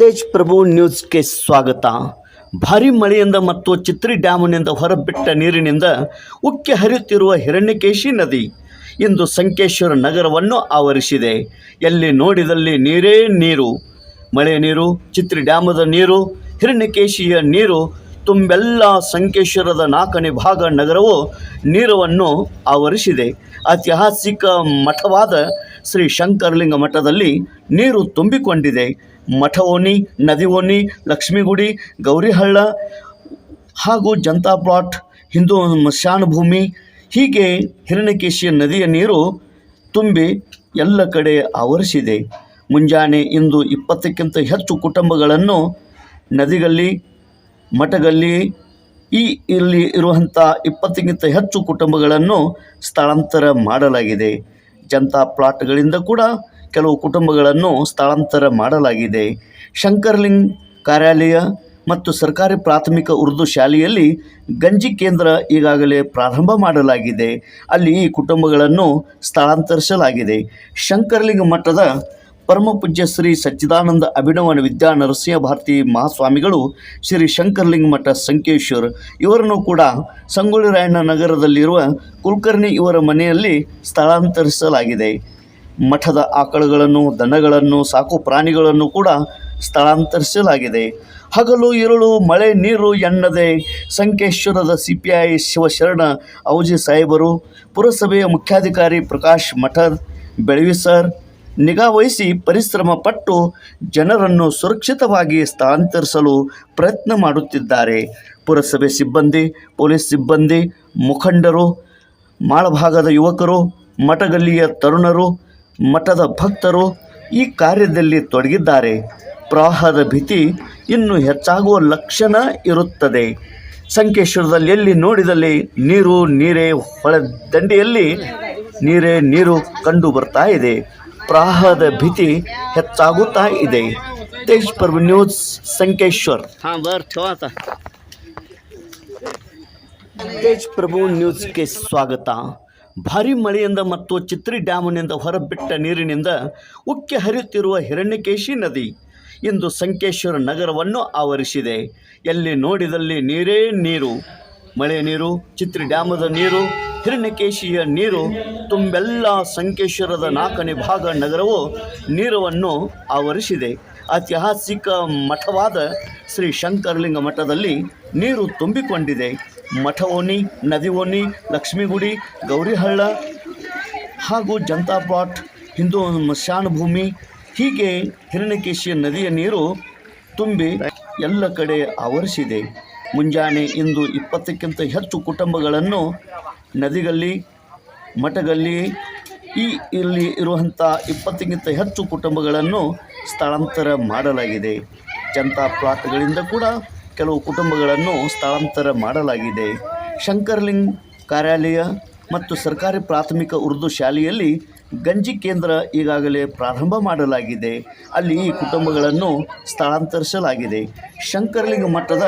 ತೇಜ್ ಪ್ರಭು ನ್ಯೂಸ್ಗೆ ಸ್ವಾಗತ. ಭಾರಿ ಮಳೆಯಿಂದ ಮತ್ತು ಚಿತ್ರಿ ಡ್ಯಾಮ್ನಿಂದ ಹೊರಬಿಟ್ಟ ನೀರಿನಿಂದ ಉಕ್ಕಿ ಹರಿಯುತ್ತಿರುವ ಹಿರಣ್ಯಕೇಶಿ ನದಿ ಇಂದು ಸಂಕೇಶ್ವರ ನಗರವನ್ನು ಆವರಿಸಿದೆ. ಎಲ್ಲಿ ನೋಡಿದಲ್ಲಿ ನೀರೇ ನೀರು. ಮಳೆ ನೀರು, ಚಿತ್ರಿ ಡ್ಯಾಮದ ನೀರು, ಹಿರಣ್ಯಕೇಶಿಯ ನೀರು, ತುಂಬೆಲ್ಲ ಸಂಕೇಶ್ವರದ ನಾಲ್ಕನೇ ಭಾಗ ನಗರವು ನೀರವನ್ನು ಆವರಿಸಿದೆ. ಐತಿಹಾಸಿಕ ಮಠವಾದ ಶ್ರೀ ಶಂಕರಲಿಂಗ ಮಠದಲ್ಲಿ ನೀರು ತುಂಬಿಕೊಂಡಿದೆ. ಮಠ ಓಣಿ ನದಿ ಓಣಿ ಲಕ್ಷ್ಮೀಗುಡಿ, ಗೌರಿಹಳ್ಳ ಹಾಗೂ ಜನತಾ ಪ್ಲಾಟ್, ಹಿಂದೂ ಸ್ಮಶಾನ ಭೂಮಿ ಹೀಗೆ ಹಿರಣ್ಯಕೇಶಿಯ ನದಿಯ ನೀರು ತುಂಬಿ ಎಲ್ಲ ಕಡೆ ಆವರಿಸಿದೆ. ಮುಂಜಾನೆ ಇಂದು ಇಪ್ಪತ್ತಕ್ಕಿಂತ ಹೆಚ್ಚು ಕುಟುಂಬಗಳನ್ನು ನದಿಗಲ್ಲಿ, ಮಠಗಲ್ಲಿ, ಈ ಇಲ್ಲಿ ಇರುವಂಥ ಇಪ್ಪತ್ತಕ್ಕಿಂತ ಹೆಚ್ಚು ಕುಟುಂಬಗಳನ್ನು ಸ್ಥಳಾಂತರ ಮಾಡಲಾಗಿದೆ. ಜನತಾ ಪ್ಲಾಟ್ಗಳಿಂದ ಕೂಡ ಕೆಲವು ಕುಟುಂಬಗಳನ್ನು ಸ್ಥಳಾಂತರ ಮಾಡಲಾಗಿದೆ. ಶಂಕರ್ಲಿಂಗ್ ಕಾರ್ಯಾಲಯ ಮತ್ತು ಸರ್ಕಾರಿ ಪ್ರಾಥಮಿಕ ಉರ್ದು ಶಾಲೆಯಲ್ಲಿ ಗಂಜಿ ಕೇಂದ್ರ ಈಗಾಗಲೇ ಪ್ರಾರಂಭ ಮಾಡಲಾಗಿದೆ. ಅಲ್ಲಿ ಈ ಕುಟುಂಬಗಳನ್ನು ಸ್ಥಳಾಂತರಿಸಲಾಗಿದೆ. ಶಂಕರ್ಲಿಂಗ ಮಠದ ಪರಮಪೂಜ್ಯ ಶ್ರೀ ಸಚ್ಚಿದಾನಂದ ಅಭಿನವನ ವಿದ್ಯಾ ನರಸಿಂಹ ಭಾರತಿ ಮಹಾಸ್ವಾಮಿಗಳು ಶ್ರೀ ಶಂಕರಲಿಂಗ ಮಠ ಸಂಕೇಶ್ವರ್ ಇವರನ್ನು ಕೂಡ ಸಂಗೊಳ್ಳಿ ರಾಯಣ್ಣ ನಗರದಲ್ಲಿರುವ ಕುಲಕರ್ಣಿ ಇವರ ಮನೆಯಲ್ಲಿ ಸ್ಥಳಾಂತರಿಸಲಾಗಿದೆ. ಮಠದ ಆಕಳುಗಳನ್ನು, ದನಗಳನ್ನು, ಸಾಕು ಪ್ರಾಣಿಗಳನ್ನು ಕೂಡ ಸ್ಥಳಾಂತರಿಸಲಾಗಿದೆ. ಹಗಲು, ಇರುಳು, ಮಳೆ, ನೀರು ಎನ್ನದೆ ಸಂಕೇಶ್ವರದ C P I Shivasharana Auji ಸಾಹೇಬರು, ಪುರಸಭೆಯ ಮುಖ್ಯಾಧಿಕಾರಿ ಪ್ರಕಾಶ್ ಮಠದ್ ಬೆಳವಿ ಸರ್ ನಿಗಾ ವಹಿಸಿ ಪರಿಶ್ರಮ ಪಟ್ಟು ಜನರನ್ನು ಸುರಕ್ಷಿತವಾಗಿ ಸ್ಥಳಾಂತರಿಸಲು ಪ್ರಯತ್ನ ಮಾಡುತ್ತಿದ್ದಾರೆ. ಪುರಸಭೆ ಸಿಬ್ಬಂದಿ, ಪೊಲೀಸ್ ಸಿಬ್ಬಂದಿ, ಮುಖಂಡರು, ಮಾಳಭಾಗದ ಯುವಕರು, ಮಠಗಲ್ಲಿಯ ತರುಣರು ಮಠದ ಭಕ್ತರು ಈ ಕಾರ್ಯದಲ್ಲಿ ತೊಡಗಿದ್ದಾರೆ. ಪ್ರವಾಹದ ಭೀತಿ ಇನ್ನೂ ಹೆಚ್ಚಾಗುವ ಲಕ್ಷಣ ಇರುತ್ತದೆ. ಸಂಕೇಶ್ವರದಲ್ಲಿ ಎಲ್ಲಿ ನೋಡಿದಲ್ಲಿ ನೀರು ನೀರೇ ಹೊಳೆ ದಂಡೆಯಲ್ಲಿ ನೀರೇ ನೀರು ಕಂಡು ಬರ್ತಾ ಇದೆ. ಪ್ರವಾಹದ ಭೀತಿ ಹೆಚ್ಚಾಗುತ್ತಾ ಇದೆ. ತೇಜ್ ಪರ್ವ ನ್ಯೂಸ್ ಸಂಕೇಶ್ವರ್. ತೇಜ್ ಪ್ರಭು ನ್ಯೂಸ್ಗೆ ಸ್ವಾಗತ. ಭಾರಿ ಮಳೆಯಿಂದ ಮತ್ತು ಚಿತ್ರಿ ಡ್ಯಾಮ್ನಿಂದ ಹೊರಬಿಟ್ಟ ನೀರಿನಿಂದ ಉಕ್ಕಿ ಹರಿಯುತ್ತಿರುವ ಹಿರಣ್ಯಕೇಶಿ ನದಿ ಇಂದು ಸಂಕೇಶ್ವರ ನಗರವನ್ನು ಆವರಿಸಿದೆ. ಎಲ್ಲಿ ನೋಡಿದಲ್ಲಿ ನೀರೇ ನೀರು, ಮಳೆ ನೀರು, ಚಿತ್ರಿ ಡ್ಯಾಮದ ನೀರು, ಹಿರಣ್ಯಕೇಶಿಯ ನೀರು, ತುಂಬೆಲ್ಲ ಸಂಕೇಶ್ವರದ ನಾಲ್ಕನೇ ಭಾಗ ನಗರವು ನೀರವನ್ನು ಆವರಿಸಿದೆ. ಐತಿಹಾಸಿಕ ಮಠವಾದ ಶ್ರೀ ಶಂಕರಲಿಂಗ ಮಠದಲ್ಲಿ ನೀರು ತುಂಬಿಕೊಂಡಿದೆ. ಮಠ ಓಣಿ ನದಿ ಲಕ್ಷ್ಮೀಗುಡಿ, ಗೌರಿಹಳ್ಳ ಹಾಗೂ ಜನತಾ ಪ್ಲಾಟ್, ಹಿಂದೂ ಭೂಮಿ ಹೀಗೆ ಹಿರಣ್ಯಕೇಶಿಯ ನದಿಯ ನೀರು ತುಂಬಿ ಎಲ್ಲ ಕಡೆ ಆವರಿಸಿದೆ. ಮುಂಜಾನೆ ಇಂದು ಇಪ್ಪತ್ತಕ್ಕಿಂತ ಹೆಚ್ಚು ಕುಟುಂಬಗಳನ್ನು ನದಿಗಲ್ಲಿ, ಮಠಗಲ್ಲಿ ಈ ಇಲ್ಲಿ ಇರುವಂಥ ಇಪ್ಪತ್ತಕ್ಕಿಂತ ಹೆಚ್ಚು ಕುಟುಂಬಗಳನ್ನು ಸ್ಥಳಾಂತರ ಮಾಡಲಾಗಿದೆ. ಜನತಾ ಪ್ಲಾಟ್ಗಳಿಂದ ಕೂಡ ಕೆಲವು ಕುಟುಂಬಗಳನ್ನು ಸ್ಥಳಾಂತರ ಮಾಡಲಾಗಿದೆ. ಶಂಕರ್ಲಿಂಗ್ ಕಾರ್ಯಾಲಯ ಮತ್ತು ಸರ್ಕಾರಿ ಪ್ರಾಥಮಿಕ ಉರ್ದು ಶಾಲೆಯಲ್ಲಿ ಗಂಜಿ ಕೇಂದ್ರ ಈಗಾಗಲೇ ಪ್ರಾರಂಭ ಮಾಡಲಾಗಿದೆ. ಅಲ್ಲಿ ಈ ಕುಟುಂಬಗಳನ್ನು ಸ್ಥಳಾಂತರಿಸಲಾಗಿದೆ. ಶಂಕರಲಿಂಗ ಮಠದ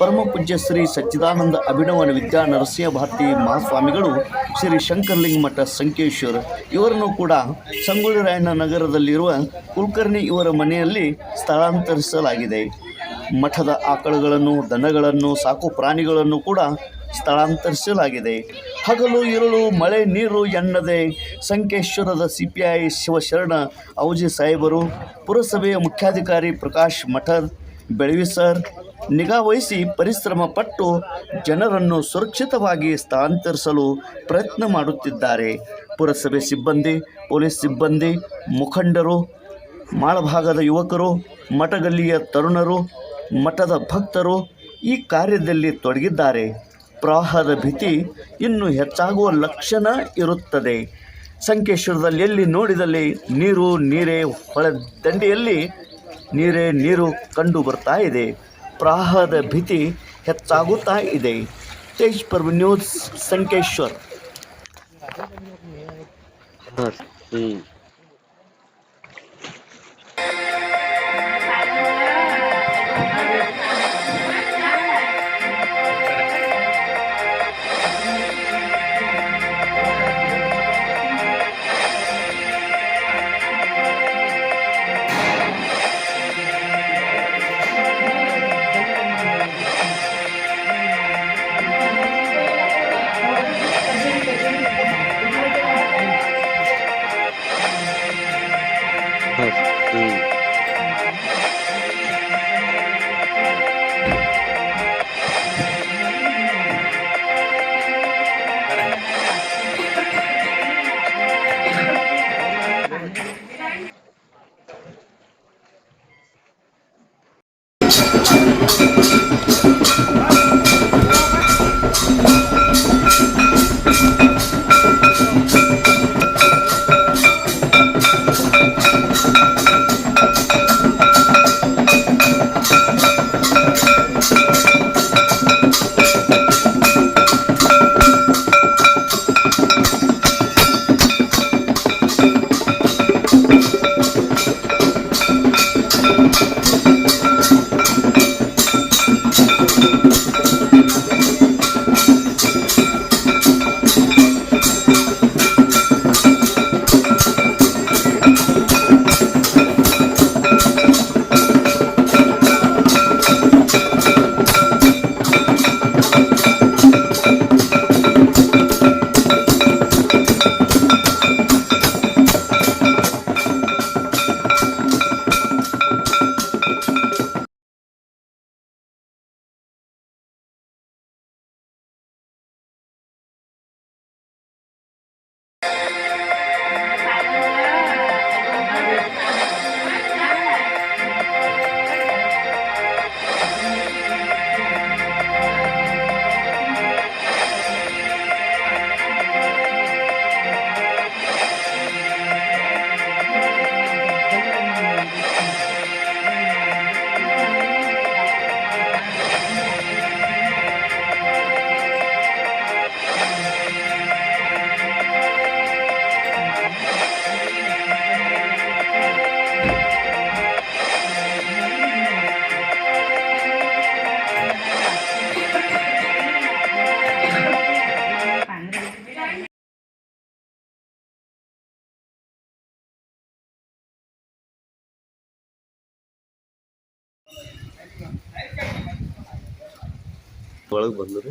ಪರಮಪೂಜ್ಯ ಶ್ರೀ ಸಚ್ಚಿದಾನಂದ ಅಭಿನವನ ವಿದ್ಯಾ ನರಸಿಂಹ ಭಾರತಿ ಮಹಾಸ್ವಾಮಿಗಳು ಶ್ರೀ ಶಂಕರಲಿಂಗ ಮಠ ಸಂಕೇಶ್ವರ್. ಇವರನ್ನು ಕೂಡ ಸಂಗೊಳ್ಳಿ ರಾಯಣ್ಣ ನಗರದಲ್ಲಿರುವ ಕುಲಕರ್ಣಿ ಇವರ ಮನೆಯಲ್ಲಿ ಸ್ಥಳಾಂತರಿಸಲಾಗಿದೆ. ಮಠದ ಆಕಳುಗಳನ್ನು, ದನಗಳನ್ನು, ಸಾಕು ಪ್ರಾಣಿಗಳನ್ನು ಕೂಡ ಸ್ಥಳಾಂತರಿಸಲಾಗಿದೆ. ಹಗಲು, ಇರುಳು, ಮಳೆ, ನೀರು ಎನ್ನದೆ ಸಂಕೇಶ್ವರದ C P I Shivasharana Auji ಸಾಹೇಬರು, ಪುರಸಭೆಯ ಮುಖ್ಯಾಧಿಕಾರಿ ಪ್ರಕಾಶ್ ಮಠದ್ ಬೆಳವಿ ಸರ್ ನಿಗಾ ವಹಿಸಿ ಪರಿಶ್ರಮ ಪಟ್ಟು ಜನರನ್ನು ಸುರಕ್ಷಿತವಾಗಿ ಸ್ಥಳಾಂತರಿಸಲು ಪ್ರಯತ್ನ ಮಾಡುತ್ತಿದ್ದಾರೆ. ಪುರಸಭೆ ಸಿಬ್ಬಂದಿ, ಪೊಲೀಸ್ ಸಿಬ್ಬಂದಿ, ಮುಖಂಡರು, ಮಾಳಭಾಗದ ಯುವಕರು, ಮಠಗಲ್ಲಿಯ ತರುಣರು, ಮಠದ ಭಕ್ತರು ಈ ಕಾರ್ಯದಲ್ಲಿ ತೊಡಗಿದ್ದಾರೆ. ಪ್ರವಾಹದ ಭೀತಿ ಇನ್ನೂ ಹೆಚ್ಚಾಗುವ ಲಕ್ಷಣ ಇರುತ್ತದೆ. ಸಂಕೇಶ್ವರದಲ್ಲಿ ಎಲ್ಲಿ ನೋಡಿದಲ್ಲಿ ನೀರು, ನೀರೇ ಹೊಳೆ ದಂಡೆಯಲ್ಲಿ ನೀರೇ ನೀರು ಕಂಡು ಬರ್ತಾ ಇದೆ. ಪ್ರವಾಹದ ಭೀತಿ ಹೆಚ್ಚಾಗುತ್ತಾ ಇದೆ. ತೇಜ್ ಪರ್ವ ನ್ಯೂಸ್ ಸಂಕೇಶ್ವರ್. ಒಳಗೆ ಬಂದ್ರಿ.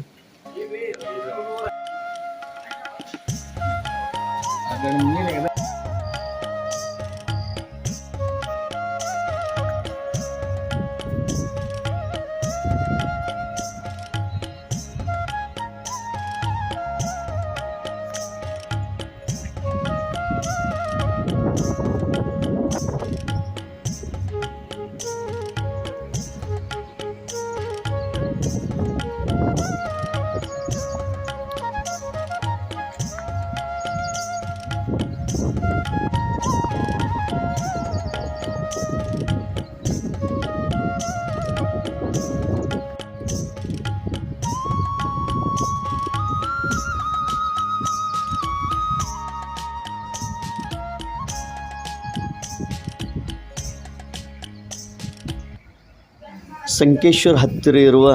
ಸಂಕೇಶ್ವರ್ ಹತ್ತಿರ ಇರುವ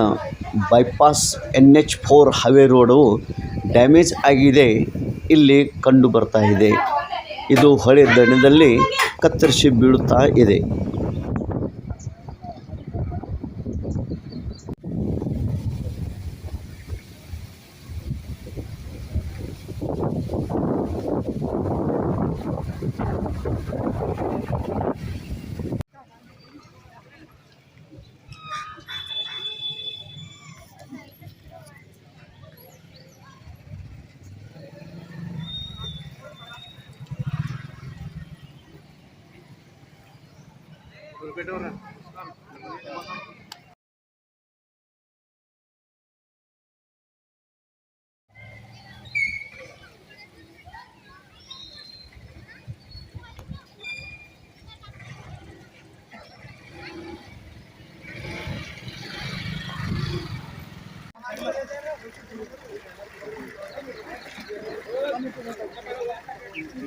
bypass N H four highway road damage ಆಗಿದೆ. ಇಲ್ಲಿ ಕಂಡು ಬರ್ತಾ ಇದೆ. ಇದು ಹೊಳೆ ದಣದಲ್ಲಿ ಕತ್ತರಿಸಿ ಬೀಳುತ್ತಾ ಇದೆ. orang.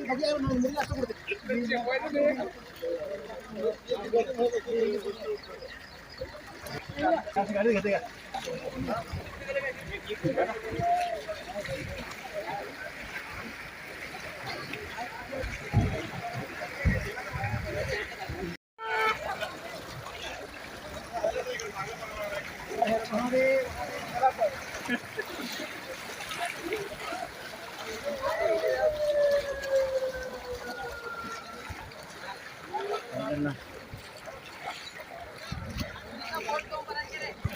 Aquí घेते का